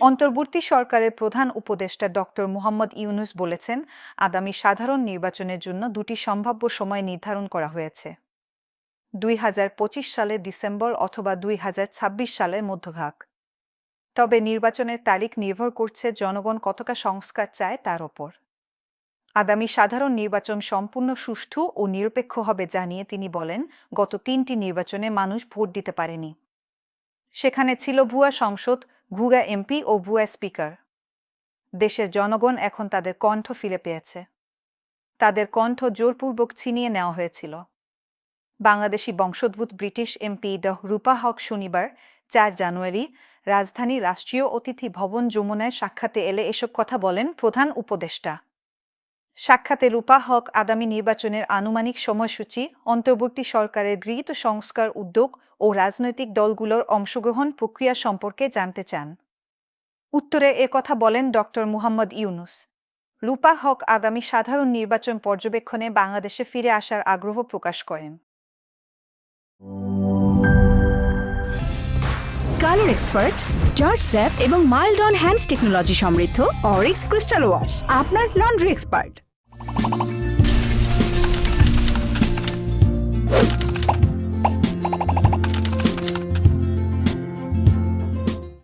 অন্তর্বর্তী সরকারের প্রধান উপদেষ্টা ডক্টর মুহাম্মদ ইউনুস বলেছেন, আগামী সাধারণ নির্বাচনের জন্য দুটি সম্ভাব্য সময় নির্ধারণ করা হয়েছে। দুই হাজার পঁচিশ সালের ডিসেম্বর অথবা দুই হাজার ছাব্বিশ সালের মধ্যভাগ। তবে নির্বাচনের তারিখ নির্ভর করছে জনগণ কতটা সংস্কার চায় তার ওপর। আগামী সাধারণ নির্বাচন সম্পূর্ণ সুষ্ঠু ও নিরপেক্ষ হবে জানিয়ে তিনি বলেন, গত তিনটি নির্বাচনে মানুষ ভোট দিতে পারেনি। সেখানে ছিল ভুয়া সংসদ ঘুগা এমপি ও ভুয়া স্পিকার। দেশের জনগণ এখন তাদের কণ্ঠ ফিরে পেয়েছে। তাদের কণ্ঠ জোরপূর্বক ছিনিয়ে নেওয়া হয়েছিল। বাংলাদেশি বংশোদ্ভূত ব্রিটিশ এমপি ড রূপা হক শনিবার, চার জানুয়ারি রাজধানী রাষ্ট্রীয় অতিথি ভবন যমুনায় সাক্ষাতে এলে এসব কথা বলেন প্রধান উপদেষ্টা। সাক্ষাতে রূপা হক আগামী নির্বাচনের আনুমানিক সময়সূচি, অন্তর্বর্তী সরকারের গৃহীত সংস্কার উদ্যোগ ও রাজনৈতিক দলগুলোর অংশগ্রহণ প্রক্রিয়া সম্পর্কে জানতে চান। উত্তরে কথা বলেন ড. মুহাম্মদ ইউনুস। রূপা হক আগামী সাধারণ নির্বাচন পর্যবেক্ষণে বাংলাদেশে ফিরে আসার আগ্রহ প্রকাশ করেন। কালার এক্সপার্ট, জর্জ স্যাপ এবং মাইল্ড অন হ্যান্ডস টেকনোলজি সমৃদ্ধ অরিক্স ক্রিস্টাল ওয়াশ, আপনার লন্ড্রি এক্সপার্ট। Thank you.